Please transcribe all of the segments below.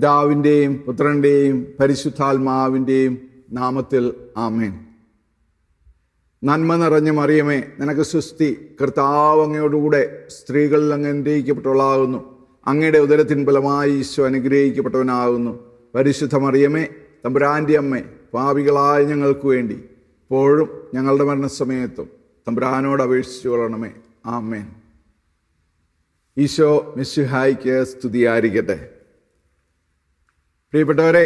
പിതാവിന്റെയും പുത്രന്റെയും പരിശുദ്ധാത്മാവിന്റെയും നാമത്തിൽ ആമേൻ. നന്മ നിറഞ്ഞ മറിയമേ നിനക്ക് സുസ്തി കർത്താവ് അങ്ങയോടുകൂടെ സ്ത്രീകളിൽ അങ്ങ് അനുഗ്രഹിക്കപ്പെട്ടവളാകുന്നു. അങ്ങയുടെ ഉദരത്തിൻ ഫലമായി ഈശോ അനുഗ്രഹിക്കപ്പെട്ടവനാകുന്നു. പരിശുദ്ധ മറിയമേ തമ്പുരാന്റെ അമ്മേ പാപികളായ ഞങ്ങൾക്ക് വേണ്ടി ഇപ്പോഴും ഞങ്ങളുടെ മരണസമയത്തും തമ്പുരാനോട് അപേക്ഷിച്ചു കൊള്ളണമേ. ആമേൻ. ഈശോ മിസ്സുഹായിക്ക് സ്തുതിയായിരിക്കട്ടെ. പ്രിയപ്പെട്ടവരെ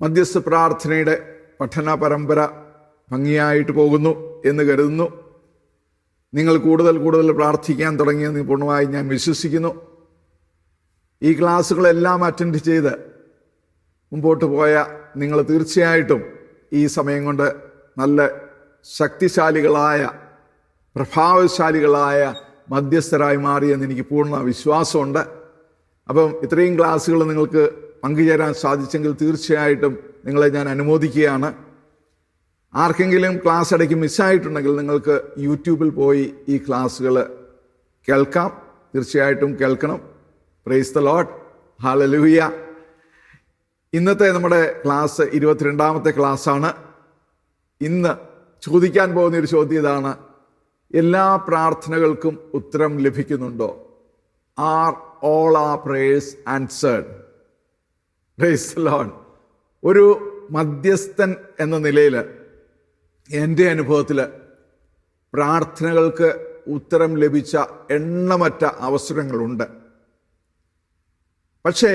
മധ്യസ്ഥ പ്രാർത്ഥനയുടെ പഠന പരമ്പര ഭംഗിയായിട്ട് പോകുന്നു എന്ന് കരുതുന്നു. നിങ്ങൾ കൂടുതൽ കൂടുതൽ പ്രാർത്ഥിക്കാൻ തുടങ്ങിയെന്ന് പൂർണമായി ഞാൻ വിശ്വസിക്കുന്നു. ഈ ക്ലാസ്സുകളെല്ലാം അറ്റൻഡ് ചെയ്ത് മുമ്പോട്ട് പോയ നിങ്ങൾ തീർച്ചയായിട്ടും ഈ സമയം കൊണ്ട് നല്ല ശക്തിശാലികളായ പ്രഭാവശാലികളായ മധ്യസ്ഥരായി മാറിയെന്ന് എനിക്ക് പൂർണ വിശ്വാസമുണ്ട്. അപ്പം ഇത്രയും ക്ലാസ്സുകൾ നിങ്ങൾക്ക് പങ്കുചേരാൻ സാധിച്ചെങ്കിൽ തീർച്ചയായിട്ടും നിങ്ങളെ ഞാൻ അനുമോദിക്കുകയാണ്. ആർക്കെങ്കിലും ക്ലാസ് ഇടയ്ക്ക് മിസ്സായിട്ടുണ്ടെങ്കിൽ നിങ്ങൾക്ക് യൂട്യൂബിൽ പോയി ഈ ക്ലാസ്സുകൾ കേൾക്കാം. തീർച്ചയായിട്ടും കേൾക്കണം. പ്രൈസ് ദ ലോഡ് ഹാലലൂയ ഇന്നത്തെ നമ്മുടെ ക്ലാസ് ഇരുപത്തിരണ്ടാമത്തെ ക്ലാസ്സാണ്. ഇന്ന് ചോദിക്കാൻ പോകുന്ന ഒരു ചോദ്യം ഇതാണ്. എല്ലാ പ്രാർത്ഥനകൾക്കും ഉത്തരം ലഭിക്കുന്നുണ്ടോ? Are all the prayers answered praise loan ഒരു മധ്യസ്ഥൻ എന്ന നിലയിൽ എന്റെ അനുഭവത്തിൽ പ്രാർത്ഥനകൾക്ക് ഉത്തരം ലഭിച്ച എണ്ണമറ്റ അവസരങ്ങളുണ്ട്. പക്ഷേ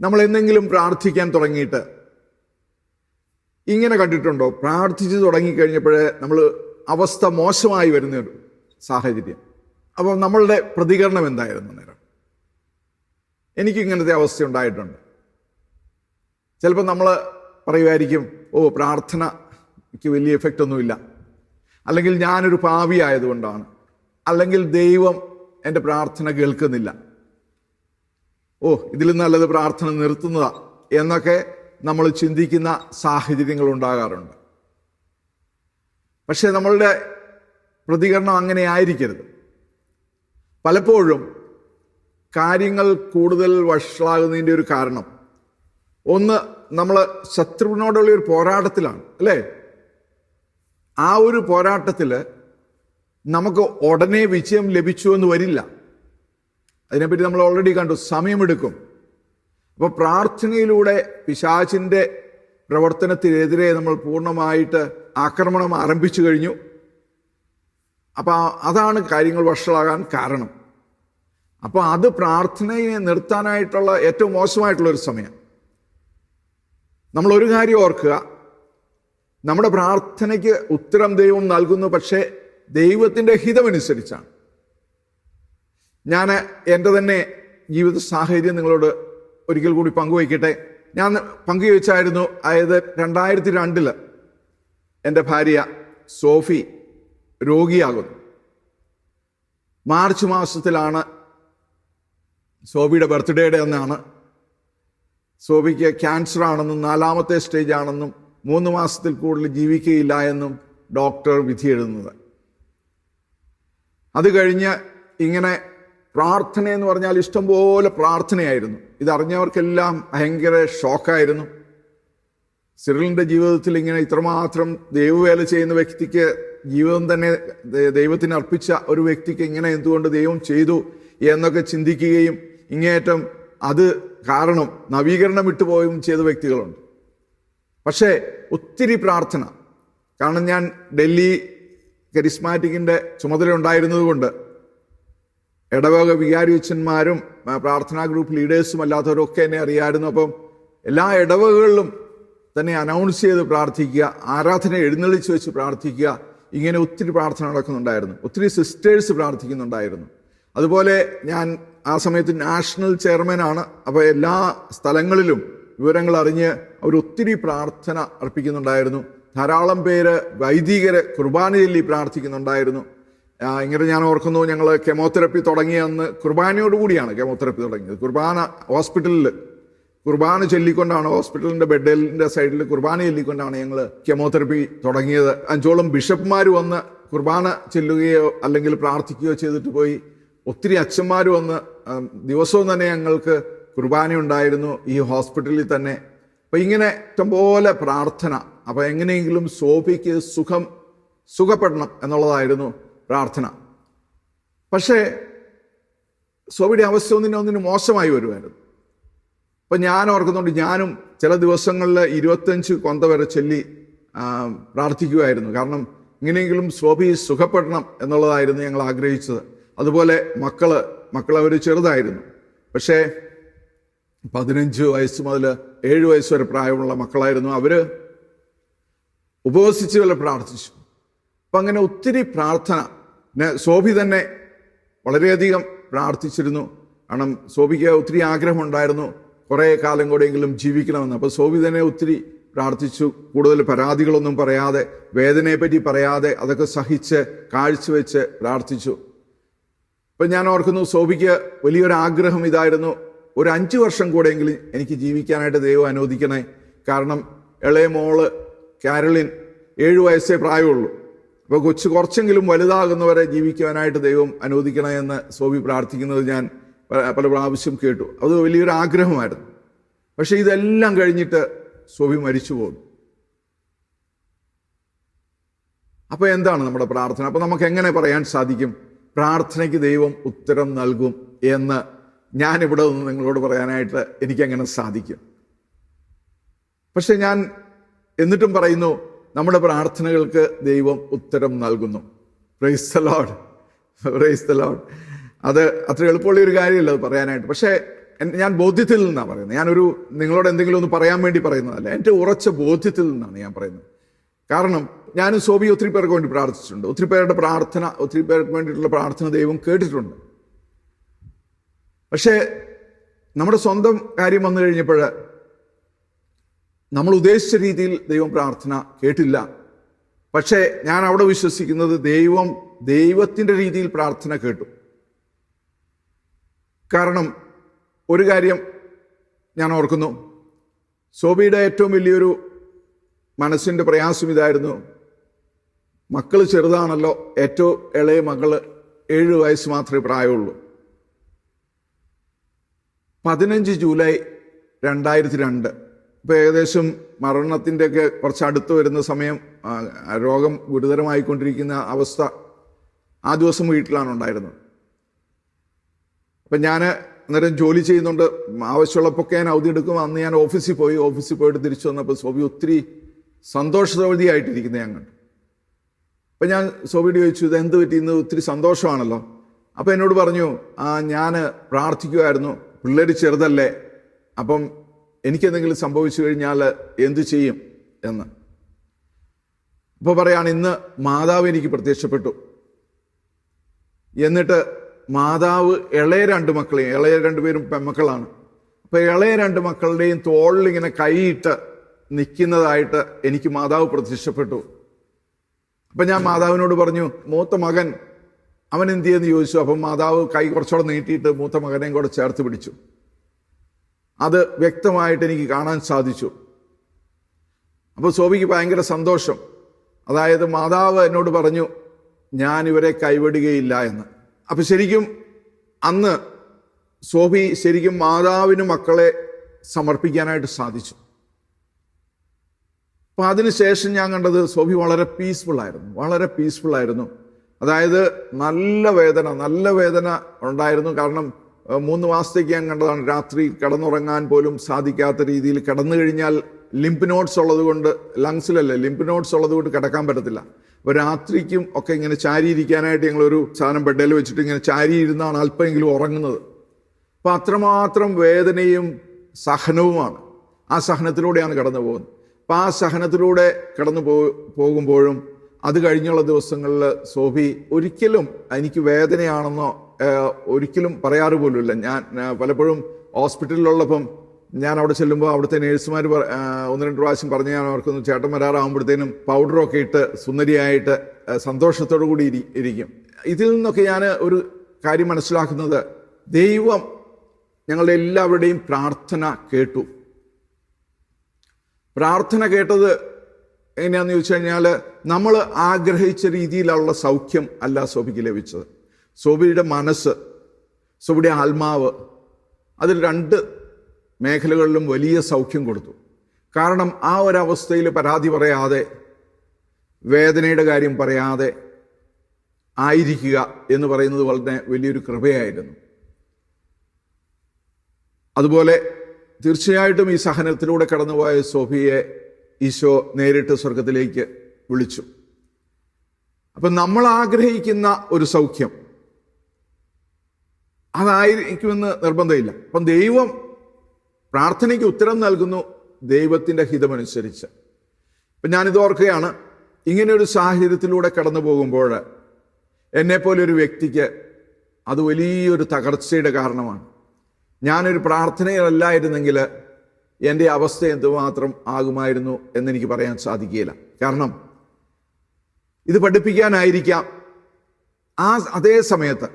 നമ്മൾ എന്തെങ്കിലും പ്രാർത്ഥിക്കാൻ തുടങ്ങിയിട്ട് ഇങ്ങനെ കണ്ടിട്ടുണ്ടോ? പ്രാർത്ഥിച്ചു തുടങ്ങിക്കഴിഞ്ഞപ്പോഴേ നമ്മൾ അവസ്ഥ മോശമായി വരുന്ന ഒരു സാഹചര്യം. അപ്പോൾ നമ്മളുടെ പ്രതികരണം എന്തായിരുന്നു നേരം എനിക്ക് ഇങ്ങനത്തെ അവസ്ഥ ഉണ്ടായിട്ടുണ്ട്. ചിലപ്പോൾ നമ്മൾ പറയുമായിരിക്കും ഓ പ്രാർത്ഥനയ്ക്ക് വലിയ എഫക്റ്റ് ഒന്നുമില്ല. അല്ലെങ്കിൽ ഞാനൊരു പാവി ആയതുകൊണ്ടാണ്. അല്ലെങ്കിൽ ദൈവം എന്റെ പ്രാർത്ഥന കേൾക്കുന്നില്ല. ഓ ഇതിൽ നല്ലത് പ്രാർത്ഥന നിർത്തുന്നതാ. എന്നൊക്കെ നമ്മൾ ചിന്തിക്കുന്ന സാഹചര്യങ്ങൾ ഉണ്ടാകാറുണ്ട്. പക്ഷേ നമ്മളുടെ പ്രതികരണം അങ്ങനെ ആയിരിക്കരുത്. പലപ്പോഴും കാര്യങ്ങൾ കൂടുതൽ വഷളാകുന്നതിന്റെ ഒരു കാരണം. ഒന്ന് നമ്മൾ ശത്രുവിനോടുള്ള ഒരു പോരാട്ടത്തിലാണ് അല്ലേ? ആ ഒരു പോരാട്ടത്തിൽ നമുക്ക് ഉടനെ വിജയം ലഭിച്ചു എന്ന് വരില്ല. അതിനെപ്പറ്റി നമ്മൾ ഓൾറെഡി കണ്ടു സമയമെടുക്കും. അപ്പോൾ പ്രാർത്ഥനയിലൂടെ പിശാചിന്റെ പ്രവർത്തനത്തിനെതിരെ നമ്മൾ പൂർണമായിട്ട് ആക്രമണം ആരംഭിച്ചു കഴിഞ്ഞു. അപ്പോൾ അതാണ് കാര്യങ്ങൾ വഷളാകാൻ കാരണം. അപ്പോൾ അത് പ്രാർത്ഥനയെ നിർത്താനായിട്ടുള്ള ഏറ്റവും മോശമായിട്ടുള്ള ഒരു സമയം. നമ്മൾ ഒരു കാര്യം ഓർക്കുക. നമ്മുടെ പ്രാർത്ഥനയ്ക്ക് ഉത്തരം ദൈവം നൽകുന്നു പക്ഷേ ദൈവത്തിന്റെ ഹിതമനുസരിച്ചാണ്. ഞാൻ എന്റെ തന്നെ ജീവിത സാഹചര്യം നിങ്ങളോട് ഒരിക്കൽ കൂടി പങ്കുവയ്ക്കട്ടെ. ഞാൻ പങ്കുവച്ചായിരുന്നു അതായത് രണ്ടായിരത്തി രണ്ടിൽ എന്റെ ഭാര്യ സോഫി രോഗിയാകുന്നു. മാർച്ച് മാസത്തിലാണ് സോഫിയുടെ ബർത്ത്ഡേയുടെ അന്നാണ് സോബിക്ക് ക്യാൻസർ ആണെന്നും നാലാമത്തെ സ്റ്റേജ് ആണെന്നും മൂന്ന് മാസത്തിൽ കൂടുതൽ ജീവിക്കുകയില്ല എന്നും ഡോക്ടർ വിധി എഴുതുന്നത്. അത് കഴിഞ്ഞ് ഇങ്ങനെ പ്രാർത്ഥന എന്ന് പറഞ്ഞാൽ ഇഷ്ടംപോലെ പ്രാർത്ഥനയായിരുന്നു. ഇതറിഞ്ഞവർക്കെല്ലാം ഭയങ്കര ഷോക്കായിരുന്നു സിറിലിന്റെ ജീവിതത്തിൽ ഇങ്ങനെ ഇത്രമാത്രം ദൈവവേല ചെയ്യുന്ന വ്യക്തിക്ക് ജീവിതം തന്നെ ദൈവത്തിന് അർപ്പിച്ച ഒരു വ്യക്തിക്ക് ഇങ്ങനെ എന്തുകൊണ്ട് ദൈവം ചെയ്തു എന്നൊക്കെ ചിന്തിക്കുകയും ഇങ്ങേയറ്റം അത് കാരണം നവീകരണം വിട്ടുപോയും ചെയ്ത വ്യക്തികളുണ്ട്. പക്ഷേ ഒത്തിരി പ്രാർത്ഥന. കാരണം ഞാൻ ഡൽഹി കരിസ്മാറ്റിക്കിന്റെ ചുമതല ഉണ്ടായിരുന്നതുകൊണ്ട് ഇടവക വികാരിയച്ഛന്മാരും പ്രാർത്ഥനാ ഗ്രൂപ്പ് ലീഡേഴ്സും അല്ലാത്തവരും ഒക്കെ എന്നെ അറിയാമായിരുന്നു അപ്പം എല്ലാ ഇടവകകളിലും തന്നെ അനൗൺസ് ചെയ്ത് പ്രാർത്ഥിക്കുക ആരാധന എഴുന്നള്ളിച്ച് വെച്ച് പ്രാർത്ഥിക്കുക ഇങ്ങനെ ഒത്തിരി പ്രാർത്ഥന നടക്കുന്നുണ്ടായിരുന്നു. ഒത്തിരി സിസ്റ്റേഴ്സ് പ്രാർത്ഥിക്കുന്നുണ്ടായിരുന്നു. അതുപോലെ ഞാൻ ആ സമയത്ത് നാഷണൽ ചെയർമാനാണ്. അപ്പോൾ എല്ലാ സ്ഥലങ്ങളിലും വിവരങ്ങൾ അറിഞ്ഞ് അവർ ഒത്തിരി പ്രാർത്ഥന അർപ്പിക്കുന്നുണ്ടായിരുന്നു. ധാരാളം പേര് വൈദികരെ കുർബാന ചൊല്ലി പ്രാർത്ഥിക്കുന്നുണ്ടായിരുന്നു. ഇങ്ങനെ ഞാൻ ഓർക്കുന്നു ഞങ്ങൾ കെമോതെറപ്പി തുടങ്ങിയ അന്ന് കുർബാനയോടുകൂടിയാണ് കെമോതെറപ്പി തുടങ്ങിയത്. കുർബാന ഹോസ്പിറ്റലിൽ കുർബാന ചൊല്ലിക്കൊണ്ടാണ് ഹോസ്പിറ്റലിന്റെ ബെഡിന്റെ സൈഡിൽ കുർബാന ചൊല്ലിക്കൊണ്ടാണ് ഞങ്ങൾ കെമോതെറപ്പി തുടങ്ങിയത്. അഞ്ചോളം ബിഷപ്പ്മാർ വന്ന് കുർബാന ചെല്ലുകയോ അല്ലെങ്കിൽ പ്രാർത്ഥിക്കുകയോ ചെയ്തിട്ട് പോയി. ഒത്തിരി അച്ഛന്മാർ വന്ന് ദിവസവും തന്നെ ഞങ്ങൾക്ക് കുർബാന ഉണ്ടായിരുന്നു ഈ ഹോസ്പിറ്റലിൽ തന്നെ. അപ്പം ഇങ്ങനെ ഇഷ്ടംപോലെ പ്രാർത്ഥന. അപ്പോൾ എങ്ങനെയെങ്കിലും സോഫിക്ക് സുഖം സുഖപ്പെടണം എന്നുള്ളതായിരുന്നു പ്രാർത്ഥന. പക്ഷേ സോഫിയുടെ അവസ്ഥ ഒന്നിനെ ഒന്നിനു മോശമായി വരുമായിരുന്നു. അപ്പം ഞാൻ ഓർക്കുന്നുണ്ട് ഞാനും ചില ദിവസങ്ങളിൽ ഇരുപത്തഞ്ച് കൊന്ത വരെ ചൊല്ലി പ്രാർത്ഥിക്കുമായിരുന്നു. കാരണം ഇങ്ങനെയെങ്കിലും സോഫി സുഖപ്പെടണം എന്നുള്ളതായിരുന്നു ഞങ്ങൾ ആഗ്രഹിച്ചത്. അതുപോലെ മക്കൾ മക്കൾ അവർ ചെറുതായിരുന്നു. പക്ഷേ പതിനഞ്ച് വയസ്സ് മുതൽ ഏഴ് വയസ്സ് വരെ പ്രായമുള്ള മക്കളായിരുന്നു അവർ ഉപവസിച്ച് വല്ല പ്രാർത്ഥിച്ചു. അപ്പം അങ്ങനെ ഒത്തിരി പ്രാർത്ഥന. സോഫി തന്നെ വളരെയധികം പ്രാർത്ഥിച്ചിരുന്നു. കാരണം സോഫിക്ക് ഒത്തിരി ആഗ്രഹമുണ്ടായിരുന്നു. കുറേ കാലം കൂടെയെങ്കിലും ജീവിക്കണമെന്ന്. അപ്പോൾ സോഫി തന്നെ ഒത്തിരി പ്രാർത്ഥിച്ചു. കൂടുതൽ പരാതികളൊന്നും പറയാതെ വേദനയെപ്പറ്റി പറയാതെ അതൊക്കെ സഹിച്ച് കാഴ്ചവെച്ച് പ്രാർത്ഥിച്ചു. ഇപ്പം ഞാൻ ഓർക്കുന്നു സോബിക്ക് വലിയൊരു ആഗ്രഹം ഇതായിരുന്നു. ഒരു അഞ്ച് വർഷം കൂടെയെങ്കിലും എനിക്ക് ജീവിക്കാനായിട്ട് ദൈവം അനുവദിക്കണേ. കാരണം ഇളയ മോൾ കാരളിൻ ഏഴ് വയസ്സേ പ്രായമുള്ളൂ. അപ്പോൾ കൊച്ചു കുറച്ചെങ്കിലും വലുതാകുന്നവരെ ജീവിക്കുവാനായിട്ട് ദൈവം അനുവദിക്കണേ എന്ന് സോബി പ്രാർത്ഥിക്കുന്നത് ഞാൻ പല പ്രാവശ്യം കേട്ടു. അത് വലിയൊരു ആഗ്രഹമായിരുന്നു. പക്ഷേ ഇതെല്ലാം കഴിഞ്ഞിട്ട് സോബി മരിച്ചു പോകുന്നു അപ്പോൾ എന്താണ് നമ്മുടെ പ്രാർത്ഥന? അപ്പോൾ നമുക്ക് എങ്ങനെ പറയാൻ സാധിക്കും? പ്രാർത്ഥനയ്ക്ക് ദൈവം ഉത്തരം നൽകും എന്ന് ഞാനിവിടെ നിന്ന് നിങ്ങളോട് പറയാനായിട്ട് എനിക്കങ്ങനെ സാധിക്കും. പക്ഷെ ഞാൻ എന്നിട്ടും പറയുന്നു നമ്മുടെ പ്രാർത്ഥനകൾക്ക് ദൈവം ഉത്തരം നൽകുന്നു. Praise the lord praise the lord അത് അത്ര എളുപ്പമുള്ള ഒരു കാര്യമല്ല അത് പറയാനായിട്ട്. പക്ഷേ ഞാൻ ബോധ്യത്തിൽ നിന്നാണ് പറയുന്നത്. ഞാനൊരു നിങ്ങളോട് എന്തെങ്കിലും ഒന്ന് പറയാൻ വേണ്ടി പറയുന്നതല്ല. എന്റെ ഉറച്ച ബോധ്യത്തിൽ നിന്നാണ് ഞാൻ പറയുന്നത്. കാരണം ഞാനും സോബി ഒത്തിരി പേർക്ക് വേണ്ടി പ്രാർത്ഥിച്ചിട്ടുണ്ട്. ഒത്തിരി പേരുടെ പ്രാർത്ഥന ഒത്തിരി പേർക്ക് വേണ്ടിയിട്ടുള്ള പ്രാർത്ഥന ദൈവം കേട്ടിട്ടുണ്ട്. പക്ഷേ നമ്മുടെ സ്വന്തം കാര്യം വന്നു കഴിഞ്ഞപ്പോൾ നമ്മൾ ഉദ്ദേശിച്ച രീതിയിൽ ദൈവം പ്രാർത്ഥന കേട്ടില്ല. പക്ഷേ ഞാൻ അവിടെ വിശ്വസിക്കുന്നത് ദൈവം ദൈവത്തിന്റെ രീതിയിൽ പ്രാർത്ഥന കേട്ടു. കാരണം ഒരു കാര്യം ഞാൻ ഓർക്കുന്നു. സോബിയുടെ ഏറ്റവും വലിയൊരു മനസ്സിന്റെ പ്രയാസം ഇതായിരുന്നു. മക്കൾ ചെറുതാണല്ലോ ഏറ്റവും ഇളയ മകൾ ഏഴ് വയസ്സ് മാത്രമേ പ്രായമുള്ളൂ. പതിനഞ്ച് ജൂലൈ രണ്ടായിരത്തി രണ്ട് ഇപ്പോൾ ഏകദേശം മരണത്തിന്റെയൊക്കെ കുറച്ച് അടുത്ത് വരുന്ന സമയം രോഗം ഗുരുതരമായിക്കൊണ്ടിരിക്കുന്ന അവസ്ഥ ആ ദിവസം വീട്ടിലാണ് ഉണ്ടായിരുന്നത്. അപ്പം ഞാൻ അന്നേരം ജോലി ചെയ്യുന്നുണ്ട്. ആവശ്യമുള്ളപ്പോൾ ഞാൻ അവധി എടുക്കും. അന്ന് ഞാൻ ഓഫീസിൽ പോയി. ഓഫീസിൽ പോയിട്ട് തിരിച്ചു വന്നപ്പോൾ സോബി ഒത്തിരി സന്തോഷവതിയായിട്ടിരിക്കുന്ന ഞാൻ കണ്ടു. അപ്പം ഞാൻ സോബിയോട് ചോദിച്ചു ഇത് എന്ത് പറ്റി? ഇന്ന് ഒത്തിരി സന്തോഷമാണല്ലോ. അപ്പം എന്നോട് പറഞ്ഞു ആ ഞാൻ പ്രാർത്ഥിക്കുമായിരുന്നു പിള്ളേർ ചെറുതല്ലേ. അപ്പം എനിക്കെന്തെങ്കിലും സംഭവിച്ചു കഴിഞ്ഞാൽ എന്ത് ചെയ്യും? എന്ന്. അപ്പോൾ പറയാണ് ഇന്ന് മാതാവ് എനിക്ക് പ്രത്യക്ഷപ്പെട്ടു. എന്നിട്ട് മാതാവ് ഇളയ രണ്ട് മക്കളെയും ഇളയ രണ്ടുപേരും പെമ്മക്കളാണ് അപ്പോൾ ഇളയ രണ്ട് മക്കളുടെയും തോളിൽ ഇങ്ങനെ കൈയിട്ട് നിൽക്കുന്നതായിട്ട് എനിക്ക് മാതാവ് പ്രത്യക്ഷപ്പെട്ടു. അപ്പം ഞാൻ മാതാവിനോട് പറഞ്ഞു മൂത്ത മകൻ അവൻ എന്ത് ചെയ്യുമെന്ന് ചോദിച്ചു. അപ്പം മാതാവ് കൈ കുറച്ചുകൂടെ നീട്ടിയിട്ട് മൂത്ത മകനെയും കൂടെ ചേർത്ത് പിടിച്ചു. അത് വ്യക്തമായിട്ട് എനിക്ക് കാണാൻ സാധിച്ചു. അപ്പോൾ സോബിക്ക് ഭയങ്കര സന്തോഷം. അതായത് മാതാവ് എന്നോട് പറഞ്ഞു ഞാൻ ഇവരെ കൈവിടുകയില്ല എന്ന്. അപ്പം ശരിക്കും അന്ന് സോഫി ശരിക്കും മാതാവിന് മക്കളെ സമർപ്പിക്കാനായിട്ട് സാധിച്ചു. അപ്പൊ അതിനുശേഷം ഞാൻ കണ്ടത് സോഫി വളരെ പീസ്ഫുൾ ആയിരുന്നു വളരെ പീസ്ഫുൾ ആയിരുന്നു. അതായത് നല്ല വേദന നല്ല വേദന ഉണ്ടായിരുന്നു. കാരണം മൂന്ന് മാസത്തേക്ക് ഞാൻ കണ്ടതാണ് രാത്രി കിടന്നുറങ്ങാൻ പോലും സാധിക്കാത്ത രീതിയിൽ കിടന്നു കഴിഞ്ഞാൽ ലിംപ് നോട്ട്സ് ഉള്ളത് കൊണ്ട് ലങ്സിലല്ലേ ലിംപ് നോട്ട്സ് ഉള്ളത് കൊണ്ട് കിടക്കാൻ പറ്റത്തില്ല. അപ്പോൾ രാത്രിക്കും ഒക്കെ ഇങ്ങനെ ചാരിയിരിക്കാനായിട്ട് ഞങ്ങളൊരു സാധനം ബെഡിൽ വെച്ചിട്ട് ഇങ്ങനെ ചാരിയിരുന്നാണ് അല്പമെങ്കിലും ഉറങ്ങുന്നത്. അപ്പോൾ അത്രമാത്രം വേദനയും സഹനവുമാണ്. ആ സഹനത്തിലൂടെയാണ് കടന്നു പോകുന്നത് അപ്പം ആ സഹനത്തിലൂടെ കടന്നു പോ പോകുമ്പോഴും അത് കഴിഞ്ഞുള്ള ദിവസങ്ങളിൽ സോഫി ഒരിക്കലും എനിക്ക് വേദനയാണെന്നോ ഒരിക്കലും പറയാറ് പോലുമില്ല. ഞാൻ പലപ്പോഴും ഹോസ്പിറ്റലിലുള്ളപ്പം ഞാൻ അവിടെ ചെല്ലുമ്പോൾ അവിടുത്തെ നേഴ്സുമാർ ഒന്ന് രണ്ട് പ്രാവശ്യം പറഞ്ഞ് ഞാൻ ഓർക്കുന്നു ചേട്ടൻ വരാറാകുമ്പോഴത്തേനും പൗഡറൊക്കെ ഇട്ട് സുന്ദരിയായിട്ട് സന്തോഷത്തോടു കൂടി ഇരി- ഇരിക്കും. ഇതിൽ നിന്നൊക്കെ ഞാൻ ഒരു കാര്യം മനസ്സിലാക്കുന്നത് ദൈവം ഞങ്ങളുടെ എല്ലാവരുടെയും പ്രാർത്ഥന കേട്ടു. പ്രാർത്ഥന കേട്ടത് എങ്ങനെയാന്ന് ചോദിച്ചു കഴിഞ്ഞാൽ നമ്മൾ ആഗ്രഹിച്ച രീതിയിലുള്ള സൗഖ്യം അല്ല സോബിക്ക് ലഭിച്ചത്. സോബിയുടെ മനസ്സ് സോബിയുടെ ആത്മാവ് അതിൽ രണ്ട് മേഖലകളിലും വലിയ സൗഖ്യം കൊടുത്തു. കാരണം ആ ഒരവസ്ഥയിൽ പരാതി പറയാതെ വേദനയുടെ കാര്യം പറയാതെ ആയിരിക്കുക എന്ന് പറയുന്നത് വളരെ വലിയൊരു കൃപയായിരുന്നു. അതുപോലെ തീർച്ചയായിട്ടും ഈ സഹനത്തിലൂടെ കടന്നുപോയ സോഫിയെ ഈശോ നേരിട്ട് സ്വർഗത്തിലേക്ക് വിളിച്ചു. അപ്പം നമ്മൾ ആഗ്രഹിക്കുന്ന ഒരു സൗഖ്യം അതായിരിക്കുമെന്ന് നിർബന്ധമില്ല. അപ്പം ദൈവം പ്രാർത്ഥനയ്ക്ക് ഉത്തരം നൽകുന്നു ദൈവത്തിന്റെ ഹിതമനുസരിച്ച്. അപ്പം ഞാനിത് ഓർക്കുകയാണ് ഇങ്ങനെ ഒരു സാഹചര്യത്തിലൂടെ കടന്നു പോകുമ്പോൾ എന്നെപ്പോലെ ഒരു വ്യക്തിക്ക് അത് വലിയൊരു തകർച്ചയുടെ കാരണമാണ്. ഞാനൊരു പ്രാർത്ഥനയിലല്ലായിരുന്നെങ്കിൽ എന്റെ അവസ്ഥ എന്തുമാത്രം ആകുമായിരുന്നു എന്നെനിക്ക് പറയാൻ സാധിക്കുകയില്ല. കാരണം ഇത് പഠിപ്പിക്കാനായിരിക്കാം. ആ അതേ സമയത്ത്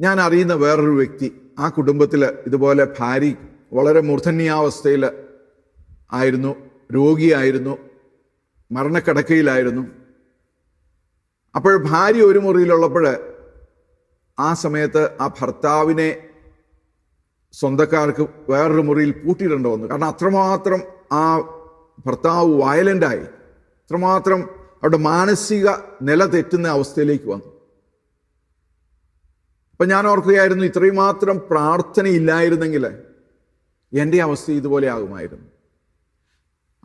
ഞാൻ അറിയുന്ന വേറൊരു വ്യക്തി ആ കുടുംബത്തിൽ ഇതുപോലെ ഭാര്യ വളരെ മൂർധന്യാവസ്ഥയിൽ ആയിരുന്നു രോഗിയായിരുന്നു മരണക്കിടക്കയിലായിരുന്നു. അപ്പോൾ ഭാര്യ ഒരു മുറിയിലുള്ളപ്പോൾ ആ സമയത്ത് ആ ഭർത്താവിനെ സ്വന്തക്കാർക്ക് വേറൊരു മുറിയിൽ പൂട്ടിയിടേണ്ട വന്നു. കാരണം അത്രമാത്രം ആ ഭർത്താവ് വയലന്റായി. അത്രമാത്രം അവിടെ മാനസിക നില തെറ്റുന്ന അവസ്ഥയിലേക്ക് വന്നു. അപ്പം ഞാൻ ഓർക്കുകയായിരുന്നു ഇത്രയും മാത്രം പ്രാർത്ഥനയില്ലായിരുന്നെങ്കിൽ എന്റെ അവസ്ഥ ഇതുപോലെ ആകുമായിരുന്നു.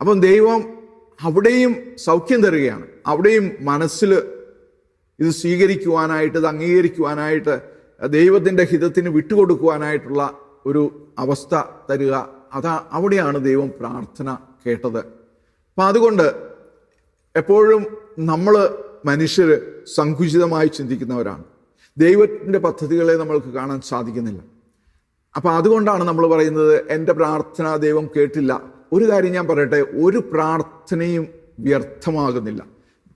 അപ്പം ദൈവം അവിടെയും സൗഖ്യം തരികയാണ്. അവിടെയും മനസ്സിൽ ഇത് സ്വീകരിക്കുവാനായിട്ട് ഇത് അംഗീകരിക്കുവാനായിട്ട് ദൈവത്തിന്റെ ഹിതത്തിന് വിട്ടുകൊടുക്കുവാനായിട്ടുള്ള ഒരു അവസ്ഥ തരിക. അതാ അവിടെയാണ് ദൈവം പ്രാർത്ഥന കേട്ടത്. അപ്പം അതുകൊണ്ട് എപ്പോഴും നമ്മൾ മനുഷ്യർ സങ്കുചിതമായി ചിന്തിക്കുന്നവരാണ്. ദൈവത്തിന്റെ പദ്ധതികളെ നമ്മൾക്ക് കാണാൻ സാധിക്കുന്നില്ല. അപ്പോൾ അതുകൊണ്ടാണ് നമ്മൾ പറയുന്നത് എന്റെ പ്രാർത്ഥന ദൈവം കേട്ടില്ല. ഒരു കാര്യം ഞാൻ പറയട്ടെ ഒരു പ്രാർത്ഥനയും വ്യർത്ഥമാകുന്നില്ല.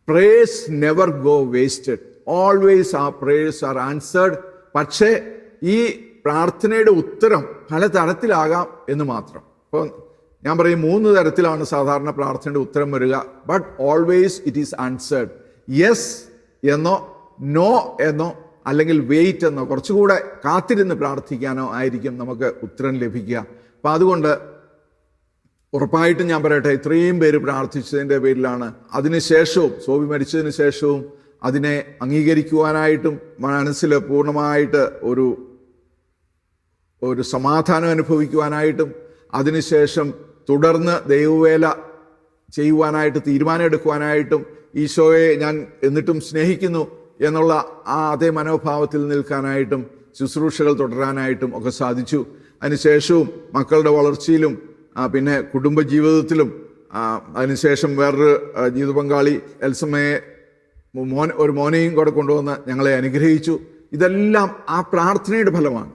Prayers never go wasted always ആ പ്രേയേഴ്സ് ആർ ആൻസേർഡ് പക്ഷേ ഈ പ്രാർത്ഥനയുടെ ഉത്തരം പല തരത്തിലാകാം എന്ന് മാത്രം. അപ്പോൾ ഞാൻ പറയും മൂന്ന് തരത്തിലാണ് സാധാരണ പ്രാർത്ഥനയുടെ ഉത്തരം വരിക. But always it is answered yes എന്നോ നോ എന്നോ അല്ലെങ്കിൽ വെയിറ്റ് എന്നോ കുറച്ചുകൂടെ കാത്തിരുന്ന് പ്രാർത്ഥിക്കാനോ ആയിരിക്കും നമുക്ക് ഉത്തരം ലഭിക്കുക. അപ്പം അതുകൊണ്ട് ഉറപ്പായിട്ടും ഞാൻ പറയട്ടെ ഇത്രയും പേര് പ്രാർത്ഥിച്ചതിന്റെ പേരിലാണ്. അതിനുശേഷവും സോബി മരിച്ചതിന് ശേഷവും അതിനെ അംഗീകരിക്കുവാനായിട്ടും മനസ്സിൽ പൂർണമായിട്ട് ഒരു ഒരു സമാധാനം അനുഭവിക്കുവാനായിട്ടും അതിനുശേഷം തുടർന്ന് ദൈവവേല ചെയ്യുവാനായിട്ട് തീരുമാനമെടുക്കുവാനായിട്ടും ഈശോയെ ഞാൻ എന്നിട്ടും സ്നേഹിക്കുന്നു എന്നുള്ള ആ അതേ മനോഭാവത്തിൽ നിൽക്കാനായിട്ടും ശുശ്രൂഷകൾ തുടരാനായിട്ടും ഒക്കെ സാധിച്ചു. അതിനുശേഷവും മക്കളുടെ വളർച്ചയിലും പിന്നെ കുടുംബജീവിതത്തിലും അതിനുശേഷം വേറൊരു ജീവിത പങ്കാളി എൽസമ്മയെ മോൻ ഒരു മോനെയും കൂടെ കൊണ്ടുവന്ന് ഞങ്ങളെ അനുഗ്രഹിച്ചു. ഇതെല്ലാം ആ പ്രാർത്ഥനയുടെ ഫലമാണ്.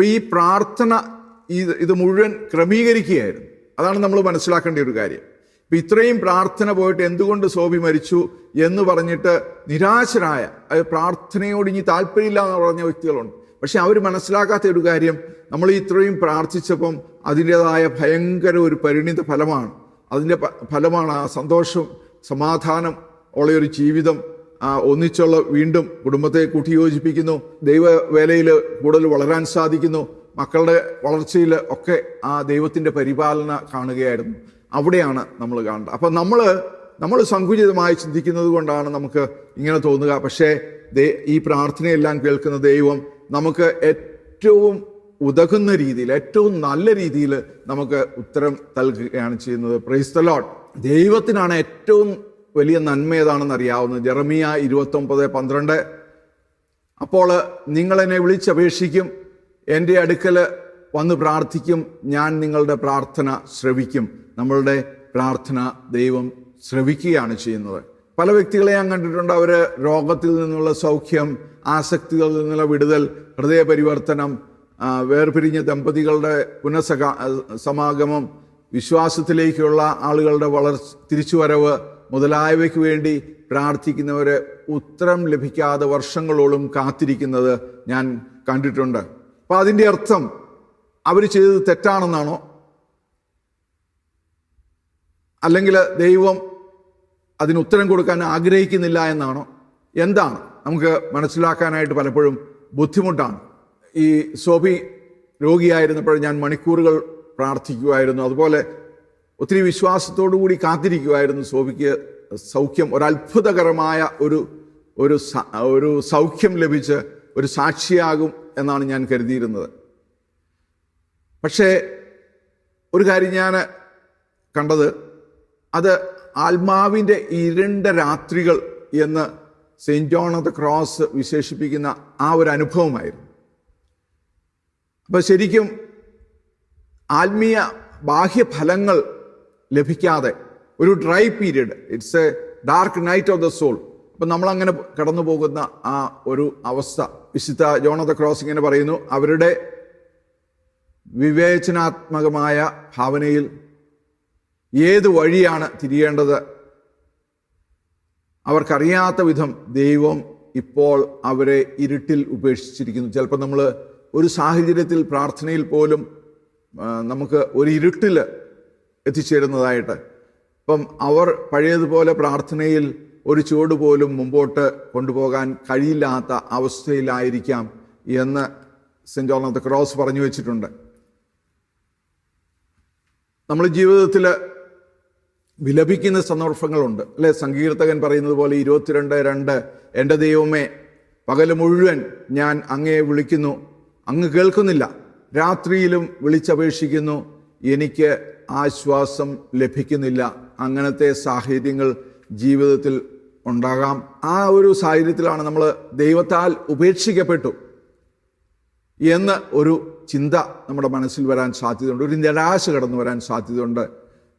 അപ്പൊ ഈ പ്രാർത്ഥന ഇത് ഇത് മുഴുവൻ ക്രമീകരിക്കുകയായിരുന്നു. അതാണ് നമ്മൾ മനസ്സിലാക്കേണ്ട ഒരു കാര്യം. ഇപ്പം ഇത്രയും പ്രാർത്ഥന പോയിട്ട് എന്തുകൊണ്ട് സോബി മരിച്ചു എന്ന് പറഞ്ഞിട്ട് നിരാശരായ പ്രാർത്ഥനയോട് ഇനി താല്പര്യമില്ല എന്ന് പറഞ്ഞ വ്യക്തികളുണ്ട്. പക്ഷെ അവർ മനസ്സിലാക്കാത്ത ഒരു കാര്യം നമ്മൾ ഇത്രയും പ്രാർത്ഥിച്ചപ്പം അതിന്റെതായ ഭയങ്കര ഒരു പരിണിത ഫലമാണ്. അതിന്റെ ഫലമാണ് ആ സന്തോഷം സമാധാനം ഉള്ള ഒരു ജീവിതം ആ, ഒന്നിച്ചുള്ള വീണ്ടും കുടുംബത്തെ കൂട്ടിയോജിപ്പിക്കുന്നു. ദൈവവേലയിൽ കൂടുതൽ വളരാൻ സാധിക്കുന്നു. മക്കളുടെ വളർച്ചയിൽ ഒക്കെ ആ ദൈവത്തിന്റെ പരിപാലന കാണുകയായിരുന്നു. അവിടെയാണ് നമ്മൾ കാണേണ്ടത്. അപ്പം നമ്മൾ നമ്മൾ സങ്കുചിതമായി ചിന്തിക്കുന്നത് കൊണ്ടാണ് നമുക്ക് ഇങ്ങനെ തോന്നുക. പക്ഷേ ഈ പ്രാർത്ഥനയെല്ലാം കേൾക്കുന്ന ദൈവം നമുക്ക് ഏറ്റവും ഉതകുന്ന രീതിയിൽ ഏറ്റവും നല്ല രീതിയിൽ നമുക്ക് ഉത്തരം നൽകുകയാണ് ചെയ്യുന്നത്. പ്രൈസ് ദ ലോഡ് ദൈവത്തിനാണ് ഏറ്റവും വലിയ നന്മ ഏതാണെന്ന് അറിയാവുന്നത് ജെറമിയ ഇരുപത്തൊമ്പത് പന്ത്രണ്ട്. അപ്പോൾ നിങ്ങൾ എന്നെ വിളിച്ചപേക്ഷിക്കും എന്റെ അടുക്കൽ വന്ന് പ്രാർത്ഥിക്കും ഞാൻ നിങ്ങളുടെ പ്രാർത്ഥന ശ്രവിക്കും. നമ്മളുടെ പ്രാർത്ഥന ദൈവം ശ്രവിക്കുകയാണ് ചെയ്യുന്നത്. പല വ്യക്തികളെ ഞാൻ കണ്ടിട്ടുണ്ട് അവർ രോഗത്തിൽ നിന്നുള്ള സൗഖ്യം ആസക്തികളിൽ നിന്നുള്ള വിടുതൽ ഹൃദയ പരിവർത്തനം ആ, വേർപിരിഞ്ഞ ദമ്പതികളുടെ പുനഃസമാഗമം വിശ്വാസത്തിലേക്കുള്ള ആളുകളുടെ വളർച്ച തിരിച്ചുവരവ് മുതലായവയ്ക്ക് വേണ്ടി പ്രാർത്ഥിക്കുന്നവരെ ഉത്തരം ലഭിക്കാതെ വർഷങ്ങളോളം കാത്തിരിക്കുന്നത് ഞാൻ കണ്ടിട്ടുണ്ട്. അപ്പം അതിന്റെ അർത്ഥം അവർ ചെയ്തത് തെറ്റാണെന്നാണോ? അല്ലെങ്കിൽ ദൈവം അതിന് ഉത്തരം കൊടുക്കാൻ ആഗ്രഹിക്കുന്നില്ല എന്നാണോ? എന്താണ്? നമുക്ക് മനസ്സിലാക്കാനായിട്ട് പലപ്പോഴും ബുദ്ധിമുട്ടാണ്. ഈ സോഫി രോഗിയായിരുന്നപ്പോൾ ഞാൻ മണിക്കൂറുകൾ പ്രാർത്ഥിക്കുമായിരുന്നു അതുപോലെ ഒത്തിരി വിശ്വാസത്തോടു കൂടി കാത്തിരിക്കുമായിരുന്നു സോഫിക്ക് സൗഖ്യം ഒരത്ഭുതകരമായ ഒരു ഒരു ഒരു സൗഖ്യം ലഭിച്ച് ഒരു സാക്ഷിയാകും എന്നാണ് ഞാൻ കരുതിയിരുന്നത്. പക്ഷേ ഒരു കാര്യം ഞാൻ കണ്ടത് അത് ആത്മാവിന്റെ ഇരുണ്ട രാത്രികൾ എന്ന് Saint John of the Cross വിശേഷിപ്പിക്കുന്ന ആ ഒരു അനുഭവമായിരുന്നു. അപ്പോൾ ശരിക്കും ആത്മീയ ബാഹ്യഫലങ്ങൾ ലഭിക്കാതെ ഒരു dry period it's a dark night of the soul അപ്പം നമ്മളങ്ങനെ കടന്നു പോകുന്ന ആ ഒരു അവസ്ഥ വിശുദ്ധ ജോൺ ഓഫ് ദ ക്രോസ് പറയുന്നു അവരുടെ വിവേചനാത്മകമായ ഭാവനയിൽ ഏത് വഴിയാണ് തിരിയേണ്ടത്? അവർക്കറിയാത്ത വിധം ദൈവം ഇപ്പോൾ അവരെ ഇരുട്ടിൽ ഉപേക്ഷിച്ചിരിക്കുന്നു. ചിലപ്പോൾ നമ്മൾ ഒരു സാഹചര്യത്തിൽ പ്രാർത്ഥനയിൽ പോലും നമുക്ക് ഒരു ഇരുട്ടിൽ എത്തിച്ചേരുന്നതായിട്ട്. അപ്പം അവർ പഴയതുപോലെ പ്രാർത്ഥനയിൽ ഒരു ചുവട് പോലും മുമ്പോട്ട് കൊണ്ടുപോകാൻ കഴിയില്ലാത്ത അവസ്ഥയിലായിരിക്കാം എന്ന് Saint John of the Cross പറഞ്ഞു വെച്ചിട്ടുണ്ട്. നമ്മൾ ജീവിതത്തിൽ വിലപിക്കുന്ന സന്ദർഭങ്ങളുണ്ട്. അല്ലെ? സങ്കീർത്തകൻ പറയുന്നത് പോലെ ഇരുപത്തിരണ്ട് രണ്ട് എന്റെ ദൈവമേ പകൽ മുഴുവൻ ഞാൻ അങ്ങയെ വിളിക്കുന്നു. അങ്ങ് കേൾക്കുന്നില്ല. രാത്രിയിലും വിളിച്ചപേക്ഷിക്കുന്നു. എനിക്ക് ആശ്വാസം ലഭിക്കുന്നില്ല. അങ്ങനത്തെ സാഹചര്യങ്ങൾ ജീവിതത്തിൽ ഉണ്ടാകാം. ആ ഒരു സാഹചര്യത്തിലാണ് നമ്മൾ ദൈവത്താൽ ഉപേക്ഷിക്കപ്പെട്ടു എന്ന് ഒരു ചിന്ത നമ്മുടെ മനസ്സിൽ വരാൻ സാധ്യതയുണ്ട്. ഒരു നിരാശ കടന്നു വരാൻ സാധ്യതയുണ്ട്.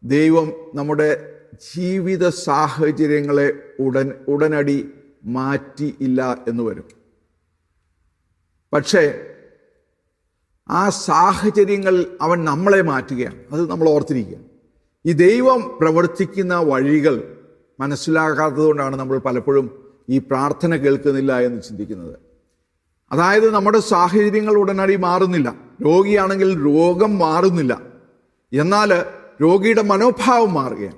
ദൈവം നമ്മുടെ ജീവിത സാഹചര്യങ്ങളെ ഉടൻ ഉടനടി മാറ്റിയില്ല എന്ന് വരും. പക്ഷേ ആ സാഹചര്യങ്ങൾ അവൻ നമ്മളെ മാറ്റുകയാണ്. അത് നമ്മൾ ഓർത്തിരിക്കുക. ഈ ദൈവം പ്രവർത്തിക്കുന്ന വഴികൾ മനസ്സിലാകാത്തതുകൊണ്ടാണ് നമ്മൾ പലപ്പോഴും ഈ പ്രാർത്ഥന കേൾക്കുന്നില്ല എന്ന് ചിന്തിക്കുന്നത്. അതായത് നമ്മുടെ സാഹചര്യങ്ങൾ ഉടനടി മാറുന്നില്ല. രോഗിയാണെങ്കിൽ രോഗം മാറുന്നില്ല. എന്നാൽ രോഗിയുടെ മനോഭാവം മാറുകയാണ്.